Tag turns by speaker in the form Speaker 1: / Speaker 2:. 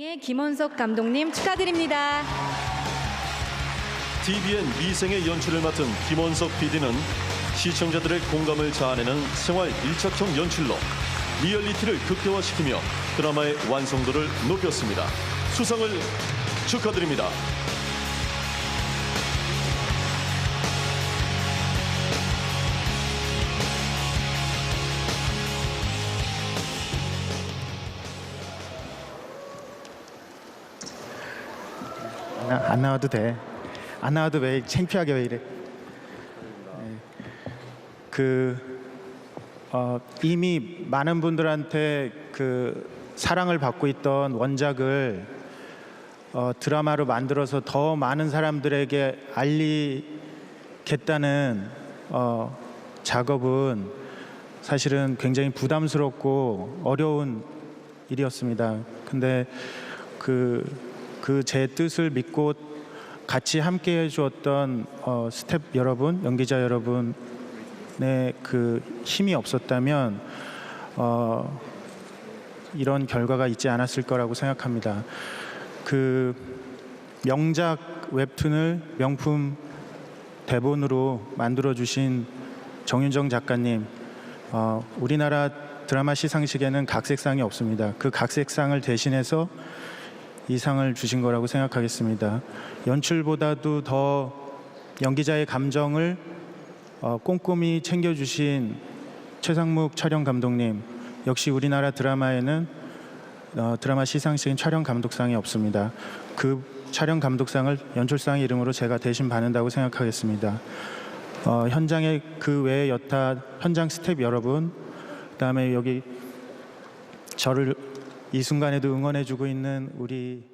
Speaker 1: 의 김원석 감독님 축하드립니다.
Speaker 2: TVN 미생의 연출을 맡은 김원석 PD는 시청자들의 공감을 자아내는 생활 밀착형 연출로 리얼리티를 극대화시키며 드라마의 완성도를 높였습니다. 수상을 축하드립니다.
Speaker 3: 나- 안 나와도 돼. 안 나와도 왜 창피하게 왜 이래? 네. 그 어, 이미 많은 분들한테 그 사랑을 받고 있던 원작을 어, 드라마로 만들어서 더 많은 사람들에게 알리겠다는 어, 작업은 사실은 굉장히 부담스럽고 어려운 일이었습니다. 근데 그 그 제 뜻을 믿고 같이 함께 해주었던 어, 스텝 여러분, 연기자 여러분의 그 힘이 없었다면 어, 이런 결과가 있지 않았을 거라고 생각합니다. 그 명작 웹툰을 명품 대본으로 만들어 주신 정윤정 작가님, 어, 우리나라 드라마 시상식에는 각색상이 없습니다. 그 각색상을 대신해서 이 상을 주신 거라고 생각하겠습니다. 연출보다도 더 연기자의 감정을 어, 꼼꼼히 챙겨주신 최상묵 촬영 감독님, 역시 우리나라 드라마에는 어, 드라마 시상식인 촬영 감독상이 없습니다. 그 촬영 감독상을 연출상 이름으로 제가 대신 받는다고 생각하겠습니다. 어, 현장의 그 외의 여타 현장 스텝 여러분, 그다음에 여기 저를 이 순간에도 응원해주고 있는 우리